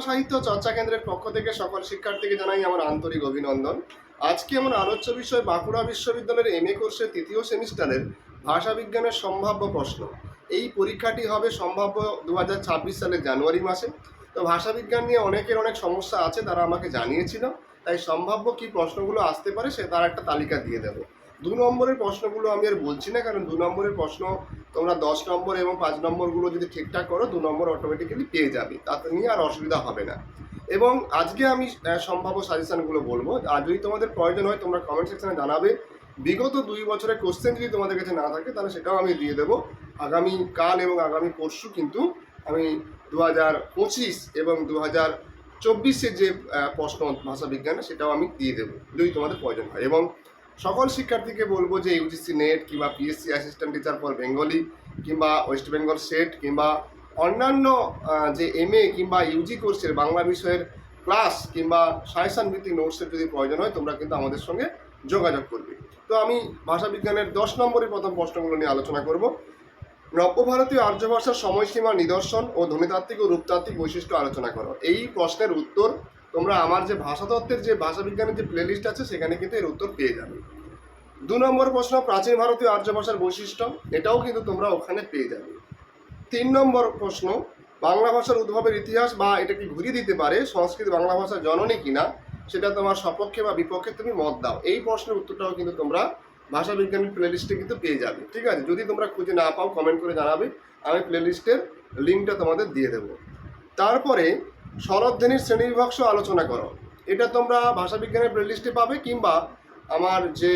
সাহিত্য চর্চা কেন্দ্রের পক্ষ থেকে সকল শিক্ষার্থীকে জানাই আমার আন্তরিক অভিনন্দন। আজকে আমার আলোচ্য বিষয় বাঁকুড়া বিশ্ববিদ্যালয়ের এম এ কোর্সের তৃতীয় সেমিস্টারের ভাষা বিজ্ঞানের সম্ভাব্য প্রশ্ন। এই পরীক্ষাটি হবে সম্ভাব্য দু হাজার ছাব্বিশ সালের জানুয়ারি মাসে। তো ভাষা বিজ্ঞান নিয়ে অনেকের অনেক সমস্যা আছে, তারা আমাকে জানিয়েছিল। তাই সম্ভাব্য কি প্রশ্নগুলো আসতে পারে সে তার একটা তালিকা দিয়ে দেবো। দু নম্বরের প্রশ্নগুলো আমি আর বলছি না, কারণ দু নম্বরের প্রশ্ন তোমরা দশ নম্বর এবং পাঁচ নম্বরগুলো যদি ঠিকঠাক করো, দু নম্বর অটোমেটিক্যালি পেয়ে যাবে। তাতে নিয়ে আর অসুবিধা হবে না। এবং আজকে আমি সম্ভাব্য সাজেশনগুলো বলব। আর যদি তোমাদের প্রয়োজন হয়, তোমরা কমেন্ট সেকশনে জানাবে। বিগত দুই বছরের কোশ্চেন যদি তোমাদের কাছে না থাকে, তাহলে সেটাও আমি দিয়ে দেবো। আগামী কাল এবং আগামী পরশু কিন্তু আমি দু হাজার পঁচিশ এবং দু হাজার চব্বিশের যে প্রশ্ন ভাষা বিজ্ঞানে, সেটাও আমি দিয়ে দেবো। যদি তোমাদের প্রয়োজন হয়। এবং সকল শিক্ষার্থীকে বলব যে ইউজিসি নেট কিংবা PSC assistant teacher for Bengali কিংবা ওয়েস্ট বেঙ্গল সেট কিংবা অন্যান্য যে এম এ কিংবা ইউজি কোর্সের বাংলা বিষয়ের ক্লাস কিংবা সায়েসান ভিত্তিক নোটসের যদি প্রয়োজন হয়, তোমরা কিন্তু আমাদের সঙ্গে যোগাযোগ করবে। তো আমি ভাষা বিজ্ঞানের দশ নম্বরের প্রথম প্রশ্নগুলো নিয়ে আলোচনা করব। নব্যভারতীয় আর্য ভাষার সময়সীমা নিদর্শন ও ধ্বনিতাত্ত্বিক ও রূপতাত্ত্বিক বৈশিষ্ট্য আলোচনা করো। এই প্রশ্নের উত্তর তোমরা আমার যে ভাষাতত্ত্বের যে ভাষা বিজ্ঞানের যে প্লেলিস্ট আছে, সেখানে কিন্তু এর উত্তর পেয়ে যাবে। দু নম্বর প্রশ্ন, প্রাচীন ভারতীয় আর্য ভাষার বৈশিষ্ট্য, এটাও কিন্তু তোমরা ওখানে পেয়ে যাবে। তিন নম্বর প্রশ্ন, বাংলা ভাষার উদ্ভবের ইতিহাস বা এটা কি ঘুরিয়ে দিতে পারে সংস্কৃত বাংলা ভাষার জননী কিনা, সেটা তোমার সপক্ষে বা বিপক্ষে তুমি মত দাও। এই প্রশ্নের উত্তরটাও কিন্তু তোমরা ভাষা বিজ্ঞানের প্লেলিস্টে কিন্তু পেয়ে যাবে। ঠিক আছে? যদি তোমরা খুঁজে না পাও কমেন্ট করে জানাবে। আমি প্লেলিস্টের লিঙ্কটা তোমাদের দিয়ে দেবো। তারপরে শরৎধ্বনির শ্রেণীবিভাগ আলোচনা করো। এটা তোমরা ভাষা বিজ্ঞানের প্লেলিস্টে পাবে কিংবা আমার যে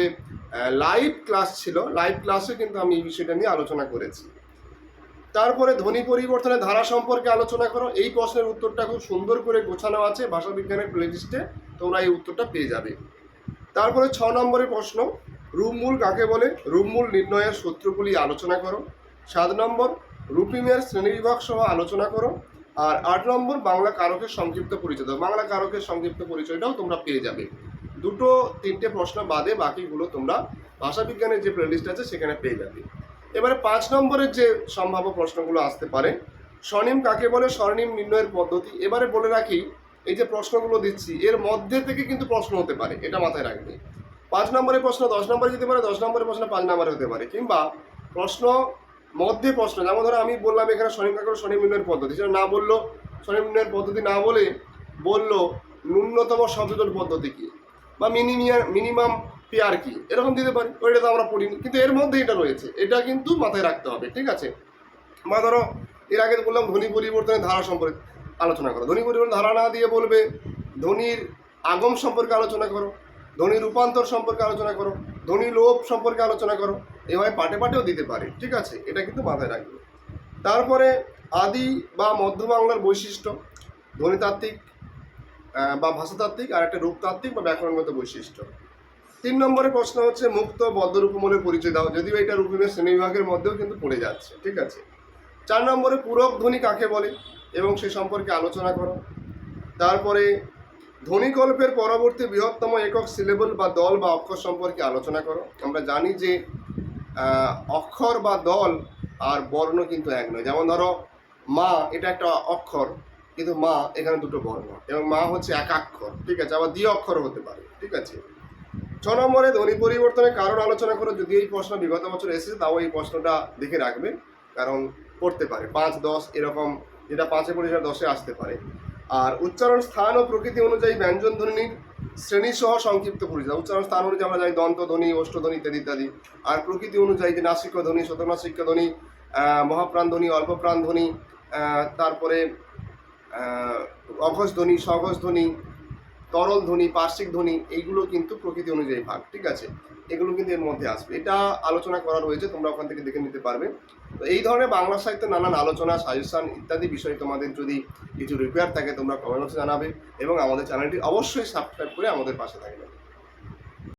লাইভ ক্লাস ছিল লাইভ ক্লাসে কিন্তু আমি এই বিষয়টা নিয়ে আলোচনা করেছি। তারপরে ধ্বনি পরিবর্তনের ধারা সম্পর্কে আলোচনা করো। এই প্রশ্নের উত্তরটা খুব সুন্দর করে গোছানো আছে ভাষা বিজ্ঞানের প্লেলিস্টে তোমরা এই উত্তরটা পেয়ে যাবে। তারপরে ছ নম্বরের প্রশ্ন রূপমূল কাকে বলে? রূপমূল নির্ণয়ের সূত্রগুলি আলোচনা করো। সাত নম্বর রুপিমের শ্রেণীবিভাগ সহ আলোচনা করো। আর আট নম্বর বাংলা কারকের সংক্ষিপ্ত পরিচয় বাংলা কারকের সংক্ষিপ্ত পরিচয়টাও তোমরা পেয়ে যাবে। দুটো, তিনটে প্রশ্ন বাদে বাকিগুলো তোমরা ভাষা বিজ্ঞানের যে প্লেলিস্ট আছে সেখানে পেয়ে যাবে। এবারে পাঁচ নম্বরের যে সম্ভাব্য প্রশ্নগুলো আসতে পারে স্বনিম কাকে বলে? স্বর্ণিম নির্ণয়ের পদ্ধতি। এবারে বলে রাখি, এই যে প্রশ্নগুলো দিচ্ছি, এর মধ্যে থেকে কিন্তু প্রশ্ন হতে পারে, এটা মাথায় রাখবে। পাঁচ নম্বরের প্রশ্ন দশ নম্বরে যেতে পারে, দশ নম্বরের প্রশ্ন পাঁচ নম্বরে হতে পারে। কিংবা প্রশ্ন মধ্যে প্রশ্ন, যেমন ধরো আমি বললাম এখানে স্বনিম কাকে বলে? স্বনিম নির্ণয়ের পদ্ধতি। সেটা না বলল নির্ণয়ের পদ্ধতি না বলে বলল, ন্যূনতম শব্দজোট পদ্ধতি কি? বা মিনিমিয়ার, মিনিমাম পেয়ার কি? এরকম দিতে পারি। ওইটা তো আমরা পড়িনি। কিন্তু এর মধ্যে এটা রয়েছে। এটা কিন্তু মাথায় রাখতে হবে, ঠিক আছে? বা ধরো, এর আগে বললাম ধ্বনি পরিবর্তনের ধারা সম্পর্কে আলোচনা করো। ধ্বনি পরিবর্তন ধারা না দিয়ে বলবে, ধ্বনির আগম সম্পর্কে আলোচনা করো ধ্বনি রূপান্তর সম্পর্কে আলোচনা করো, ধ্বনি লোভ সম্পর্কে আলোচনা করো। এভাবে পাটে পাটেও দিতে পারে, ঠিক আছে? এটা কিন্তু মাথায় রাখবে। তারপরে আদি বা মধ্য বাংলার বৈশিষ্ট্য, ধ্বনিতাত্ত্বিক বা ভাষাতাত্ত্বিক, আর একটা রূপতাত্ত্বিক বা ব্যাকরণগত বৈশিষ্ট্য। তিন নম্বরের প্রশ্ন হচ্ছে, মুক্ত, বদ্ধ রূপমূলের পরিচয় দাও, যদিও এটা রূপমের শ্রেণীবিভাগের মধ্যেও কিন্তু পড়ে যাচ্ছে, ঠিক আছে? চার নম্বরে পূরক ধ্বনি কাকে বলে এবং সে সম্পর্কে আলোচনা করো। তারপরে ধ্বনিকল্পের পরবর্তী বৃহত্তম একক সিলেবল বা দল বা অক্ষর সম্পর্কে আলোচনা করো। আমরা জানি যে অক্ষর বা দল আর বর্ণ কিন্তু এক নয়। যেমন ধরো, মা, এটা একটা অক্ষর, কিন্তু মা এখানে দুটো বর্ণ। এবং মা হচ্ছে একাক্ষর ঠিক আছে? আবার দ্বি অক্ষর হতে পারে, ঠিক আছে? ছ নম্বরে ধ্বনি পরিবর্তনের কারণ আলোচনা করে। যদি এই প্রশ্ন বিগত বছর এসেছে, তাও এই প্রশ্নটা দেখে রাখবে, কারণ পড়তে পারে। পাঁচ, দশ, এরকম যেটা পাঁচে পড়ে সেটা দশে আসতে পারে। আর উচ্চারণ স্থান ও প্রকৃতি অনুযায়ী ব্যঞ্জন ধ্বনির শ্রেণি সহ সংক্ষিপ্ত পরিচয়। উচ্চারণ স্থান অনুযায়ী আমরা জানি দন্ত ধ্বনি, অষ্টধ্বনি ইত্যাদি ইত্যাদি। আর প্রকৃতি অনুযায়ী যে নাসিক ধ্বনি, শতনাসিক ধ্বনি মহাপ্রাণ ধ্বনি, অল্পপ্রাণ ধ্বনি তারপরে অঘস ধ্বনি, সঘোষ ধ্বনি তরল ধ্বনি, পার্শ্বিক ধ্বনি, এইগুলো কিন্তু প্রকৃতি অনুযায়ী ভাগ, ঠিক আছে? এগুলো কিন্তু এর মধ্যে আসবে। এটা আলোচনা করা রয়েছে, তোমরা ওখান থেকে দেখে নিতে পারবে। তো এই ধরনের বাংলা সাহিত্যের নানান আলোচনা সাজেশন ইত্যাদি বিষয়ে তোমাদের যদি কিছু রিকোয়ার থাকে, তোমরা কমেন্ট বক্সে জানাবে এবং আমাদের চ্যানেলটি অবশ্যই সাবস্ক্রাইব করে আমাদের পাশে থাকবে।